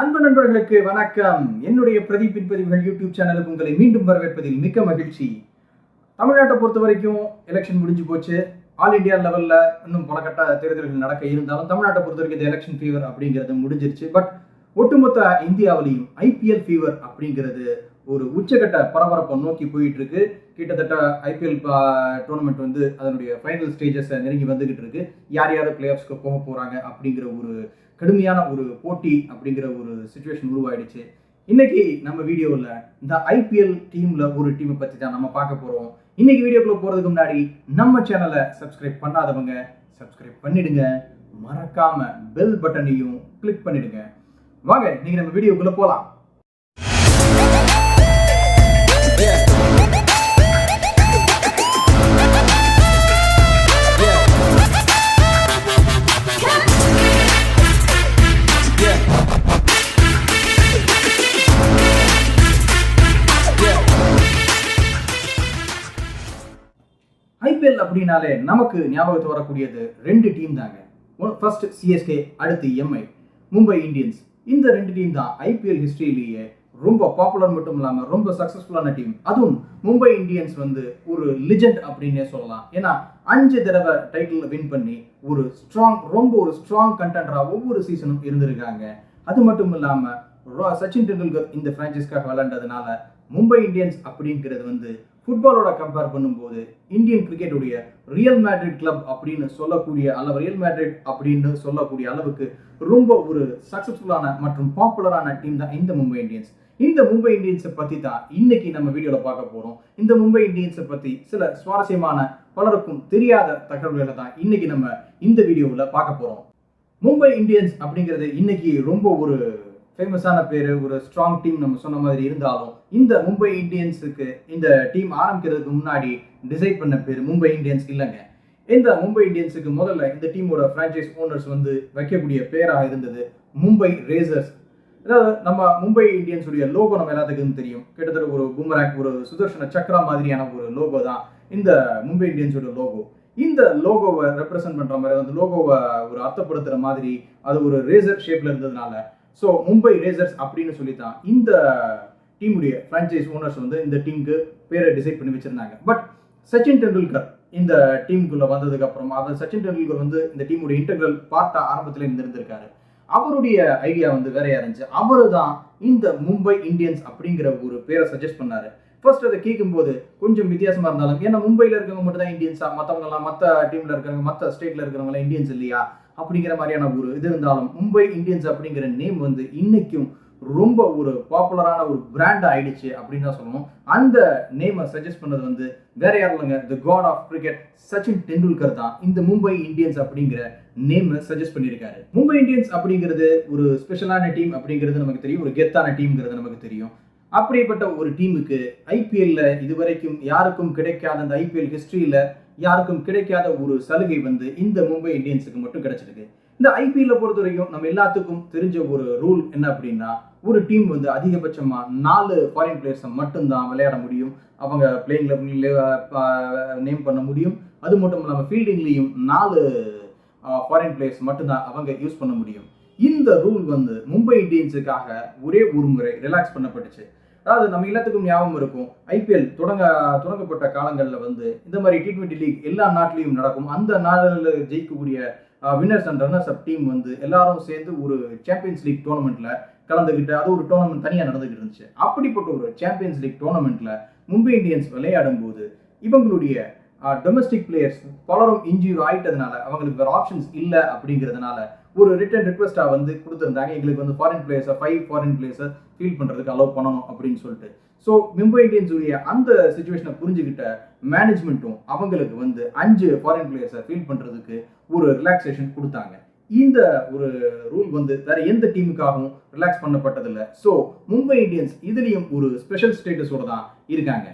அன்பு நண்பர்களுக்கு வணக்கம். என்னுடைய பிரதீப் பதிவுகள் யூடியூப் சேனலுக்கு உங்களை மீண்டும் வரவேற்பதில் மிக்க மகிழ்ச்சி. தமிழ்நாட்டை பொறுத்த வரைக்கும் எலெக்ஷன் முடிஞ்சு போச்சு. ஆல் இந்தியா லெவலில் இன்னும் பல கட்ட தேர்தல்கள் நடக்க இருந்தாலும் தமிழ்நாட்டை பொறுத்த வரைக்கும் இந்த எலெக்ஷன் ஃபீவர் அப்படிங்கிறது முடிஞ்சிருச்சு. பட் ஒட்டுமொத்த இந்தியாவிலையும் ஐபிஎல் ஃபீவர் அப்படிங்கிறது ஒரு உச்சகட்ட பரபரப்பை நோக்கி போயிட்டு இருக்கு கிட்டத்தட்ட ஐபிஎல் டோர்னமெண்ட் வந்து அதனுடைய ஃபைனல் ஸ்டேஜஸை நெருங்கி வந்துகிட்டு இருக்கு யார் யார் பிளே ஆஃப்ஸ்க்கு போக போகிறாங்க அப்படிங்கிற ஒரு கடுமையான ஒரு போட்டி அப்படிங்கிற ஒரு சுச்சுவேஷன் உருவாயிடுச்சு. இன்னைக்கு நம்ம வீடியோவில் இந்த ஐபிஎல் டீமில் ஒரு டீமை பற்றி தான் நம்ம பார்க்க போகிறோம் இன்னைக்கு வீடியோக்குள்ளே போகிறதுக்கு முன்னாடி நம்ம சேனலை சப்ஸ்கிரைப் பண்ணாதவங்க சப்ஸ்கிரைப் பண்ணிடுங்க. மறக்காம பெல் பட்டனையும் கிளிக் பண்ணிடுங்க. வாங்க இன்னைக்கு நம்ம வீடியோக்குள்ளே போகலாம் ஐபிஎல் அப்படின்னாலே நமக்கு ஞாபகத்து வரக்கூடியது ரெண்டு டீம் தாங்க. ஃபர்ஸ்ட் சிஎஸ்கே அடுத்து எம்ஐ மும்பை இந்தியன்ஸ். இந்த ரெண்டு டீம் தான் ஐபிஎல் ஹிஸ்டரியிலேயே ரொம்ப பாப்புலர் மட்டும் இல்லாமல் ரொம்ப சக்ஸஸ்ஃபுல்லான டீம் அதுவும் மும்பை இந்தியன்ஸ் வந்து ஒரு லிஜெண்ட் அப்படின்னே சொல்லலாம். ஏன்னா அஞ்சு தடவை டைட்டில் வின் பண்ணி ஒரு ஸ்ட்ராங் ரொம்ப ஒரு ஸ்ட்ராங் கண்டென்டராக ஒவ்வொரு சீசனும் இருந்திருக்காங்க. அது மட்டும் இல்லாமல் சச்சின் டெண்டுல்கர் இந்த ஃப்ரான்ச்சைஸ்க்காக விளாண்டதுனால மும்பை இந்தியன்ஸ் அப்படிங்கிறது வந்து ஃபுட்பாலோட கம்பேர் பண்ணும்போது இந்தியன் கிரிக்கெட்டுடைய ரியல் மேட்ரிட் கிளப் அப்படின்னு சொல்லக்கூடிய அளவு ரியல் மேட்ரிட் அப்படின்னு சொல்லக்கூடிய அளவுக்கு ரொம்ப ஒரு சக்ஸஸ்ஃபுல்லான மற்றும் பாப்புலரான டீம் தான் இந்த மும்பை இந்தியன்ஸ் இந்த மும்பை இந்தியன்ஸை பற்றி தான் இன்னைக்கு நம்ம வீடியோவில் பார்க்க போகிறோம் இந்த மும்பை இந்தியன்ஸை பற்றி சில சுவாரஸ்யமான பலருக்கும் தெரியாத தகவல்களை தான் இன்னைக்கு நம்ம இந்த வீடியோவில் பார்க்க போகிறோம் மும்பை இந்தியன்ஸ் அப்படிங்கிறது இன்னைக்கு ரொம்ப ஒரு ஃபேமஸான பேர் ஒரு ஸ்ட்ராங் டீம் நம்ம சொன்ன மாதிரி இருந்தாலும் இந்த மும்பை இந்தியன்ஸுக்கு இந்த டீம் ஆரம்பிக்கிறதுக்கு முன்னாடி டிசைட் பண்ண பேர் மும்பை இந்தியன்ஸ் இல்லைங்க. இந்த மும்பை இந்தியன்ஸுக்கு முதல்ல இந்த டீமோட ஃப்ரான்ச்சைஸ் ஓனர்ஸ் வந்து வைக்கக்கூடிய பேராக இருந்தது மும்பை ரேசர்ஸ் அதாவது நம்ம மும்பை இந்தியன்ஸுடைய லோகோ நம்ம எல்லாத்துக்கும் தெரியும். கிட்டத்தட்ட ஒரு பூமராக் ஒரு சுதர்ஷன சக்ரா மாதிரியான ஒரு லோகோ தான் இந்த மும்பை இந்தியன்ஸோட லோகோ இந்த லோகோவை ரெப்ரசென்ட் பண்ணுற மாதிரி அந்த லோகோவை ஒரு அர்த்தப்படுத்துகிற மாதிரி அது ஒரு ரேசர் ஷேப்பில் இருந்ததுனால ஸோ மும்பை ரேசர்ஸ் அப்படின்னு சொல்லி தான் இந்த டீமுடைய ஃப்ரான்ச்சைஸ் ஓனர்ஸ் வந்து இந்த டீமுக்கு பேரை டிசைட் பண்ணி வச்சுருந்தாங்க. பட் சச்சின் டெண்டுல்கர் இந்த டீமுக்குள்ளே வந்ததுக்கு அப்புறம் அவர் சச்சின் டெண்டுல்கர் வந்து இந்த டீமுடைய இன்டர்கல் பார்ட்டா ஆரம்பத்தில் இருந்திருந்திருக்காரு. அவருடைய ஐடியா வந்து வேறையா இருந்துச்சு. அவரு தான் இந்த மும்பை இந்தியன்ஸ் அப்படிங்கிற ஒரு பேரை சஜஸ்ட் பண்ணாரு. ஃபர்ஸ்ட் அதை கேட்கும்போது கொஞ்சம் வித்தியாசமாக இருந்தாலும் ஏன்னா மும்பையில் இருக்கிறவங்க மட்டும் தான் இந்தியன்ஸா மற்றவங்கலாம் மற்ற டீமில் இருக்கிறவங்க மற்ற ஸ்டேட்டில் இருக்கிறவங்களாம் இந்தியன்ஸ் இல்லையா? அப்படிங்கிற மாதிரியான ஒரு இது இருந்தாலும் மும்பை இந்தியன்ஸ் அப்படிங்கிற நேம் வந்து இன்னைக்கும் ரொம்ப ஒரு பாப்புலரான ஒரு பிராண்ட் ஆயிடுச்சு அப்படின்னு தான் சொல்லணும். அந்த நேமை சஜஸ்ட் பண்ணது வந்து வேற யாரும் இல்லைங்க? The god of cricket Sachin Tendulkar தான். இந்த மும்பை இந்தியன்ஸ் அப்படிங்கிற நேம் சஜஸ்ட் பண்ணியிருக்காரு. மும்பை இந்தியன்ஸ் அப்படிங்கிறது ஒரு ஸ்பெஷலான டீம் அப்படிங்கிறது நமக்கு தெரியும். ஒரு கெத்தான டீம்ங்கிறது நமக்கு தெரியும். அப்படிப்பட்ட ஒரு டீமுக்கு ஐபிஎல்ல இதுவரைக்கும் யாருக்கும் கிடைக்காத அந்த ஐபிஎல் ஹிஸ்டரியில யாருக்கும் கிடைக்காத ஒரு சலுகை வந்து இந்த மும்பை இந்தியன்ஸுக்கு மட்டும் கிடைச்சிருக்கு. இந்த ஐபிஎல்ல பொறுத்த வரைக்கும் நம்ம எல்லாத்துக்கும் தெரிஞ்ச ஒரு ரூல் என்ன அப்படின்னா ஒரு டீம் வந்து அதிகபட்சமாக நாலு ஃபாரின் பிளேயர்ஸை மட்டும்தான் விளையாட முடியும். அவங்க பிளேயிங் நேம் பண்ண முடியும். அது மட்டும் இல்லாமல் ஃபீல்டிங்லேயும் நாலு ஃபாரின் பிளேயர்ஸ் மட்டும்தான் அவங்க யூஸ் பண்ண முடியும். இந்த ரூல் வந்து மும்பை இந்தியன்ஸுக்காக ஒரே ஒரு முறை ரிலாக்ஸ் பண்ணப்பட்டுச்சு. அதாவது நம்ம எல்லாத்துக்கும் ஞாபகம் இருக்கும். ஐபிஎல் தொடங்க தொடங்கப்பட்ட காலங்களில் வந்து இந்த மாதிரி டி ட்வெண்ட்டி லீக் எல்லா நாட்டிலையும் நடக்கும். அந்த நாடுகளில் ஜெயிக்கக்கூடிய winners and runners up team வந்து எல்லாரும் சேர்ந்து ஒரு சாம்பியன்ஸ் லீக் டோர்னமெண்ட்ல கலந்துக்கிட்டு அது ஒரு டோர்னமெண்ட் தனியாக நடந்துகிட்டு இருந்துச்சு. அப்படிப்பட்ட ஒரு சாம்பியன்ஸ் லீக் டோர்னமெண்ட்ல மும்பை இந்தியன்ஸ் விளையாடும் போது இவங்களுடைய டொமஸ்டிக் பிளேயர்ஸ் பலரும் இன்ஜூர் ஆயிட்டதுனால அவங்களுக்கு வேறு ஆப்ஷன்ஸ் இல்லை அப்படிங்கிறதுனால ஒரு ரிட்டன் ரிக்வெஸ்ட்டாக வந்து கொடுத்துருந்தாங்க. எங்களுக்கு வந்து ஃபாரின் பிளேயர்ஸை ஃபைவ் ஃபாரின் பிளேயர்ஸை ஃபீல் பண்ணுறதுக்கு அலோவ் பண்ணணும் அப்படின்னு சொல்லிட்டு. ஸோ மும்பை இந்தியன்ஸுடைய அந்த சுச்சுவேஷனை புரிஞ்சுக்கிட்ட மேனேஜ்மெண்ட்டும் அவங்களுக்கு வந்து அஞ்சு ஃபாரின் பிளேயர்ஸை ஃபீல் பண்ணுறதுக்கு ஒரு ரிலாக்ஸேஷன் கொடுத்தாங்க. இந்த ஒரு ரூல் வந்து வேற எந்த டீமுக்காகவும் ரிலாக்ஸ் பண்ணப்பட்டதில்லை. ஸோ மும்பை இந்தியன்ஸ் இதுலேயும் ஒரு ஸ்பெஷல் ஸ்டேட்டஸோடு தான் இருக்காங்க.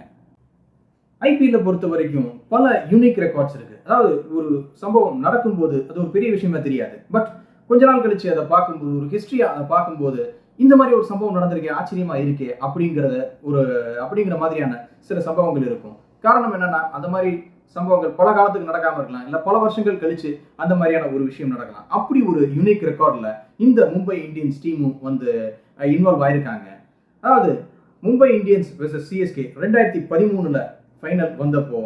ஐபிஎல்ல பொறுத்த வரைக்கும் பல யூனிக் ரெக்கார்ட்ஸ் இருக்கு. அதாவது ஒரு சம்பவம் நடக்கும்போது அது ஒரு பெரிய விஷயமா தெரியாது. பட் கொஞ்ச நாள் கழிச்சு அதை பார்க்கும்போது ஒரு ஹிஸ்டரியா அதை பார்க்கும்போது இந்த மாதிரி ஒரு சம்பவம் நடந்திருக்கே ஆச்சரியமா இருக்கே அப்படிங்கிறத ஒரு அப்படிங்கிற மாதிரியான சில சம்பவங்கள் இருக்கும். காரணம் என்னன்னா அந்த மாதிரி சம்பவங்கள் பல காலத்துக்கு நடக்காம இருக்கலாம். இல்ல பல வருஷங்கள் கழிச்சு அந்த மாதிரியான ஒரு விஷயம் நடக்கலாம். அப்படி ஒரு யூனிக் ரெக்கார்ட்ல இந்த மும்பை இந்தியன்ஸ் டீமும் வந்து இன்வால்வ் ஆயிருக்காங்க. அதாவது மும்பை இந்தியன்ஸ் வெர்சஸ் சிஎஸ்கே ரெண்டாயிரத்தி பதிமூணுல ஃபைனல் வந்தப்போ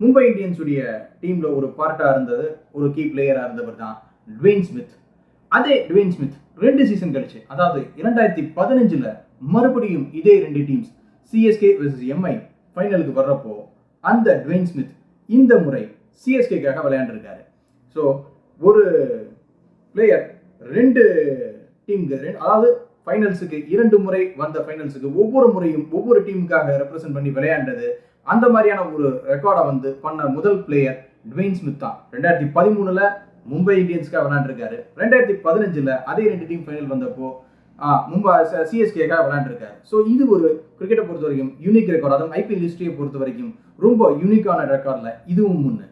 மும்பை இந்தியன்ஸுடைய டீமில் ஒரு பார்ட்டாக இருந்தது ஒரு கீ பிளேயராக இருந்தவர் தான் ட்வேன் ஸ்மித் அதே ட்வேன் ஸ்மித் ரெண்டு சீசன் கழிச்சு அதாவது இரண்டாயிரத்தி பதினஞ்சில் மறுபடியும் இதே ரெண்டு டீம்ஸ் சிஎஸ்கே வெர்சஸ் எம்ஐ ஃபைனலுக்கு வர்றப்போ அந்த ட்வேன் ஸ்மித் இந்த முறை சிஎஸ்கேக்காக விளையாண்டுருக்காரு. ஸோ ஒரு பிளேயர் ரெண்டு டீமுக்கு அதாவது ஃபைனல்ஸுக்கு இரண்டு முறை வந்த ஃபைனல்ஸுக்கு ஒவ்வொரு முறையும் ஒவ்வொரு டீமுக்காக ரெப்ரசென்ட் பண்ணி விளையாண்டது அந்த மாதிரியான ஒரு ரெக்கார்டை வந்து பண்ண முதல் பிளேயர் ட்வெயின் ஸ்மித் தான். ரெண்டாயிரத்தி பதிமூணுல மும்பை இந்தியன்ஸ்க்காக விளையாண்டுருக்காரு. ரெண்டாயிரத்தி பதினஞ்சில் அதே ரெண்டு டீம் ஃபைனல் வந்தப்போ மும்பை சிஎஸ்கேக்காக விளையாண்டுருக்காரு. ஸோ இது ஒரு கிரிக்கெட்டை பொறுத்த வரைக்கும் யூனிக் ரெக்கார்ட் அதுவும் ஐபிஎல் ஹிஸ்ட்ரியை பொறுத்த வரைக்கும் ரொம்ப யூனிக்கான ரெக்கார்டில் இதுவும் ஒன்று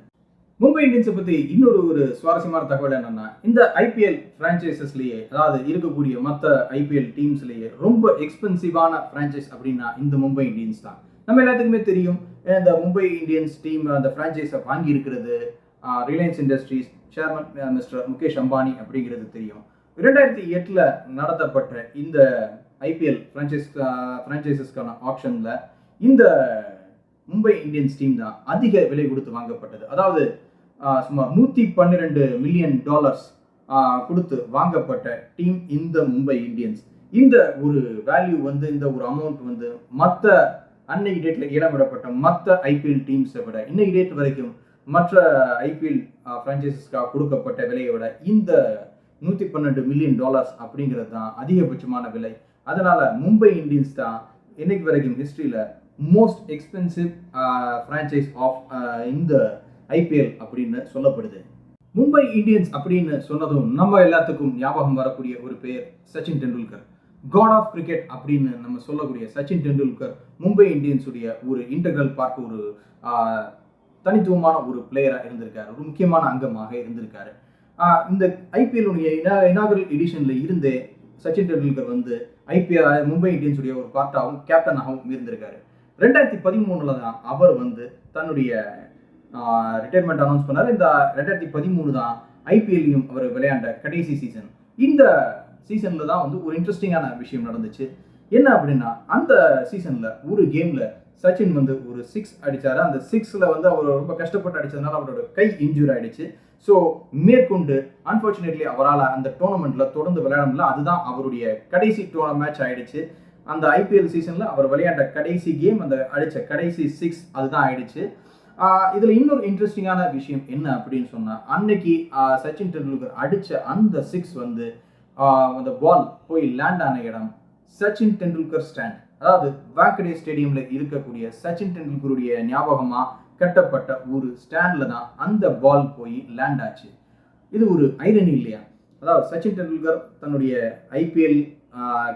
மும்பை இந்தியன்ஸை பற்றி இன்னொரு ஒரு சுவாரஸ்யமான தகவல் என்னென்னா இந்த ஐபிஎல் ஃப்ரான்ச்சைசஸ்லேயே அதாவது இருக்கக்கூடிய மற்ற ஐபிஎல் டீம்ஸ்லேயே ரொம்ப எக்ஸ்பென்சிவான ஃப்ரான்ச்சைஸ் அப்படின்னா இந்த மும்பை இந்தியன்ஸ் தான். நம்ம எல்லாத்துக்குமே தெரியும். இந்த மும்பை இந்தியன்ஸ் டீம் அந்த ஃப்ரான்ச்சைஸை வாங்கி இருக்கிறது Reliance Industries chairman mister Mukesh Ambani அப்படிங்கிறது தெரியும். இரண்டாயிரத்தி எட்டில் நடத்தப்பட்ட இந்த ஐபிஎல் ஃப்ரான்ச்சைஸ் பிரான்ச்சைசஸ்க்கான ஆப்ஷனில் இந்த மும்பை இந்தியன்ஸ் டீம் தான் அதிக விலை கொடுத்து வாங்கப்பட்டது. அதாவது சுமார் நூற்றி பன்னிரெண்டு மில்லியன் டாலர்ஸ் கொடுத்து வாங்கப்பட்ட டீம் இந்த மும்பை இந்தியன்ஸ். இந்த ஒரு வேல்யூ வந்து இந்த ஒரு அமௌண்ட் வந்து மற்ற அன்னைக்கு டேட்ல இடமிடப்பட்ட மற்ற ஐபிஎல் டீம்ஸை விட இன்னைக்கு டேட் வரைக்கும் மற்ற ஐபிஎல் ஃப்ரான்ச்சைசஸ்க்காக கொடுக்கப்பட்ட விலையை விட இந்த நூற்றி பன்னெண்டு மில்லியன் டாலர்ஸ் அப்படிங்கிறது தான் அதிகபட்சமான விலை. அதனால மும்பை இந்தியன்ஸ் தான் இன்னைக்கு வரைக்கும் ஹிஸ்ட்ரியில் மோஸ்ட் எக்ஸ்பென்சிவ் ஃப்ரான்ச்சைஸ் ஆஃப் இந்த ஐபிஎல் அப்படின்னு சொல்லப்படுது. மும்பை இந்தியன்ஸ் அப்படின்னு சொன்னதும் நம்ம எல்லாத்துக்கும் ஞாபகம் வரக்கூடிய ஒரு பேர் Sachin Tendulkar. God of cricket அப்படின்னு நம்ம சொல்லக்கூடிய சச்சின் டெண்டுல்கர் மும்பை இந்தியன்ஸுடைய ஒரு இன்டெக்ரல் பார்ட் ஒரு தனித்துவமான ஒரு பிளேயராக இருந்திருக்காரு. ஒரு முக்கியமான அங்கமாக இருந்திருக்காரு. இந்த ஐபிஎல்லுடைய இனாகரல் எடிஷனில் இருந்தே சச்சின் டெண்டுல்கர் வந்து ஐபிஎல் மும்பை இந்தியன்ஸுடைய ஒரு பார்ட்டாகவும் கேப்டனாகவும் இருந்திருக்காரு. ரெண்டாயிரத்தி பதிமூணுல தான் அவர் வந்து தன்னுடைய ரிட்டையர்மெண்ட் அனௌன்ஸ் பண்ணார். இந்த ரெண்டாயிரத்தி பதிமூணு தான் ஐபிஎல்லையும் அவர் விளையாண்ட கடைசி சீசன் இந்த சீசனில் தான் வந்து ஒரு இன்ட்ரெஸ்டிங்கான விஷயம் நடந்துச்சு. என்ன அப்படின்னா அந்த சீசனில் ஒரு கேமில் சச்சின் வந்து ஒரு சிக்ஸ் அடித்தார் அந்த சிக்ஸில் வந்து அவர் ரொம்ப கஷ்டப்பட்டு அடித்ததுனால அவரோட கை இன்ஜூர் ஆகிடுச்சு ஸோ மேற்கொண்டு அன்பார்ச்சுனேட்லி அவரால் அந்த டோர்னமெண்ட்டில் தொடர்ந்து விளையாட முடியல. அதுதான் அவருடைய கடைசி டோர்ன மேட்ச் ஆகிடுச்சு அந்த ஐபிஎல் சீசனில் அவர் விளையாண்ட கடைசி கேம் அந்த அடித்த கடைசி சிக்ஸ் அதுதான் ஆயிடுச்சு. இதில் இன்னொரு இன்ட்ரெஸ்டிங்கான விஷயம் என்ன அப்படின்னு சொன்னால் அன்னைக்கு சச்சின் டெண்டுல்கர் அடித்த அந்த சிக்ஸ் வந்து அந்த பால் போய் லேண்ட் ஆன இடம் சச்சின் டெண்டுல்கர் ஸ்டாண்ட் அதாவது வாக்கடே ஸ்டேடியம்ல இருக்கக்கூடிய சச்சின் டெண்டுல்கருடைய ஞாபகமா கட்டப்பட்ட ஒரு ஸ்டாண்ட்ல தான் அந்த பால் போய் லேண்ட் ஆச்சு. இது ஒரு ஐரணி இல்லையா? அதாவது சச்சின் டெண்டுல்கர் தன்னுடைய ஐபிஎல்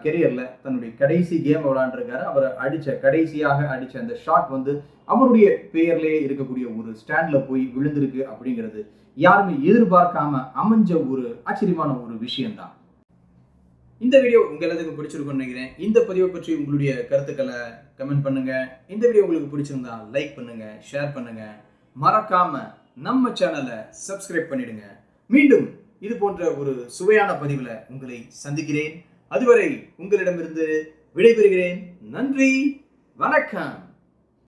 கெரியரில் தன்னுடைய கடைசி கேம் விளாண்டுருக்காரு அவரை அடித்த கடைசியாக அடித்த அந்த ஷாட் வந்து அவருடைய பெயர்லேயே இருக்கக்கூடிய ஒரு ஸ்டாண்டில் போய் விழுந்திருக்கு அப்படிங்கிறது யாருமே எதிர்பார்க்காம அமைஞ்ச ஒரு ஆச்சரியமான ஒரு விஷயம்தான். இந்த வீடியோ உங்க எல்லாத்துக்கும் பிடிச்சிருக்கும்னு நினைக்கிறேன். இந்த பதிவை பற்றி உங்களுடைய கருத்துக்களை கமெண்ட் பண்ணுங்க. இந்த வீடியோ உங்களுக்கு பிடிச்சிருந்தா லைக் பண்ணுங்க ஷேர் பண்ணுங்க. மறக்காம நம்ம சேனலை சப்ஸ்கிரைப் பண்ணிடுங்க. மீண்டும் இது போன்ற ஒரு சுவையான பதிவில் உங்களை சந்திக்கிறேன். அதுவரை உங்களிடமிருந்து விடைபெறுகிறேன். நன்றி வணக்கம்.